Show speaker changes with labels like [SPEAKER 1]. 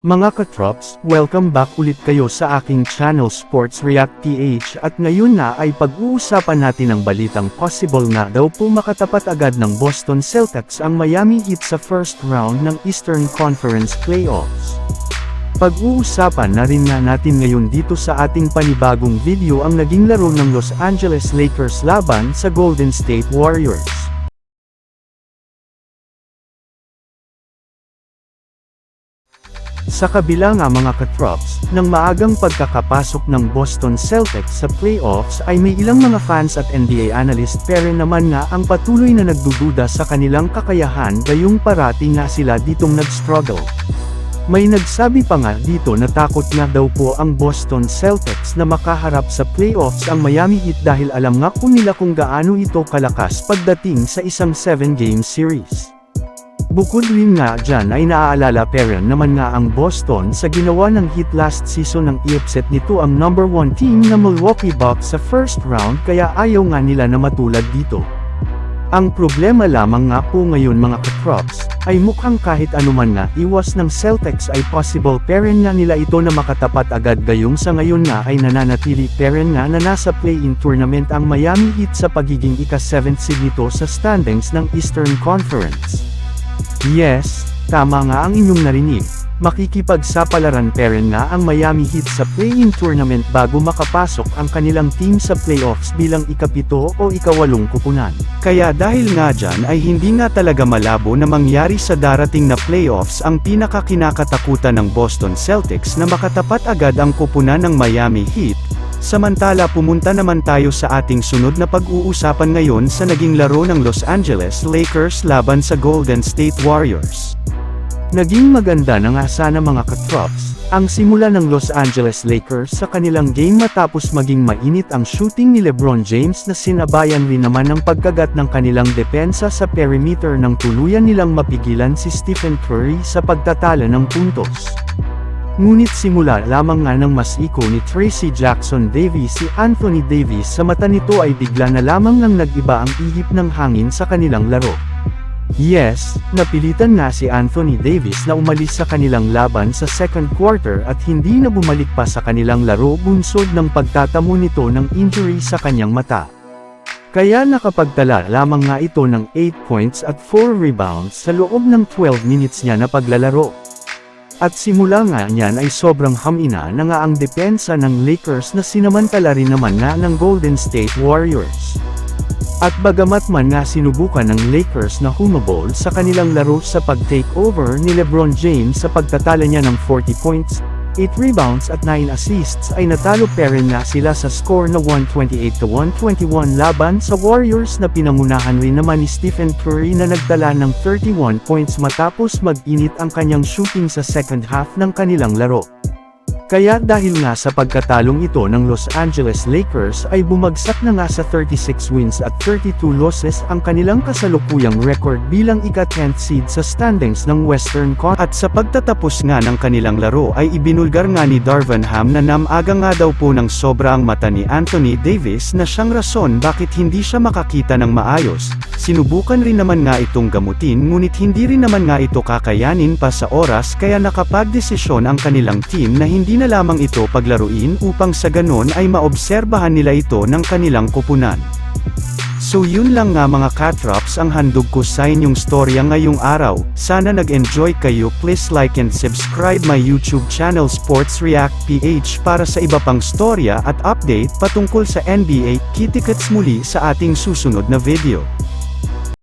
[SPEAKER 1] Mga katrops, welcome back ulit kayo sa aking channel Sports React PH at ngayon na ay pag-uusapan natin ang balitang possible nga daw po makatapat agad ng Boston Celtics ang Miami Heat sa first round ng Eastern Conference Playoffs. Pag-uusapan na rin nga natin ngayon dito sa ating panibagong video ang naging laro ng Los Angeles Lakers laban sa Golden State Warriors. Sa kabila nga mga katrops, ng maagang pagkakapasok ng Boston Celtics sa playoffs ay may ilang mga fans at NBA analyst pero naman nga ang patuloy na nagdududa sa kanilang kakayahan gayong parati nga sila ditong nag-struggle. May nagsabi pa nga dito na takot nga daw po ang Boston Celtics na makaharap sa playoffs ang Miami Heat dahil alam nga po nila kung gaano ito kalakas pagdating sa isang 7-game series. Bukod rin nga dyan ay naaalala pero naman nga ang Boston sa ginawa ng Heat last season ng i-upset nito ang number 1 team na Milwaukee Bucks sa first round kaya ayaw nga nila na matulad dito. Ang problema lamang nga po ngayon mga katrops, ay mukhang kahit anuman nga iwas ng Celtics ay possible peren nga nila ito na makatapat agad gayong sa ngayon nga ay nananatili peren nga na nasa play-in tournament ang Miami Heat sa pagiging ika-7th seed nito sa standings ng Eastern Conference. Yes, tama nga ang inyong narinig. Makikipagsapalaran peren nga ang Miami Heat sa play-in tournament bago makapasok ang kanilang team sa playoffs bilang ikapito o ikawalong kupunan.
[SPEAKER 2] Kaya dahil nga dyan ay hindi nga talaga malabo na mangyari sa darating na playoffs ang pinakakinakatakutan ng Boston Celtics na makatapat agad ang kupunan ng Miami Heat, Samantala pumunta naman tayo sa ating sunod na pag-uusapan ngayon sa naging laro ng Los Angeles Lakers laban sa Golden State Warriors.
[SPEAKER 1] Naging maganda na nga sana mga katrops, ang simula ng Los Angeles Lakers sa kanilang game matapos maging mainit ang shooting ni Lebron James na sinabayan rin naman ng pagkagat ng kanilang depensa sa perimeter ng tuluyan nilang mapigilan si Stephen Curry sa pagtatala ng puntos. Ngunit simula lamang nga ng masiko ni Tracy Jackson Davis si Anthony Davis sa mata nito ay bigla na lamang nang nag-iba ang ihip ng hangin sa kanilang laro. Yes, napilitan nga si Anthony Davis na umalis sa kanilang laban sa second quarter at hindi na bumalik pa sa kanilang laro bunsod ng pagtatamo nito ng injury sa kanyang mata. Kaya nakapagtala lamang nga ito ng 8 points at 4 rebounds sa loob ng 12 minutes niya na paglalaro. At simula nga niyan ay sobrang hamina na nga ang depensa ng Lakers na sinamantala rin naman nga ng Golden State Warriors. At bagamat man nga sinubukan ng Lakers na humabol sa kanilang laro sa pag-take over ni Lebron James sa pagtatala niya ng 40 points, 8 rebounds at 9 assists ay natalo pa rin nga sila sa score na 128-121 laban sa Warriors na pinangunahan rin naman ni Stephen Curry na nagtala ng 31 points matapos mag-init ang kanyang shooting sa second half ng kanilang laro. Kaya dahil nga sa pagkatalong ito ng Los Angeles Lakers ay bumagsak na nga sa 36 wins at 32 losses ang kanilang kasalukuyang record bilang ika-10th seed sa standings ng Western Con.
[SPEAKER 2] At sa pagtatapos nga ng kanilang laro ay ibinulgar nga ni Darvin Ham na namaga nga daw po ng sobra ang mata ni Anthony Davis na siyang rason bakit hindi siya makakita ng maayos. Sinubukan rin naman nga itong gamutin ngunit hindi rin naman nga ito kakayanin pa sa oras kaya nakapagdesisyon ang kanilang team na hindi na lamang ito paglaruin upang sa ganon ay maobserbahan nila ito ng kanilang kupunan. So yun lang nga mga katrops ang handog ko sa inyong storya ngayong araw, sana nag-enjoy kayo please like and subscribe my YouTube channel Sports React PH para sa iba pang storya at update patungkol sa NBA, kitikets muli sa ating susunod na video.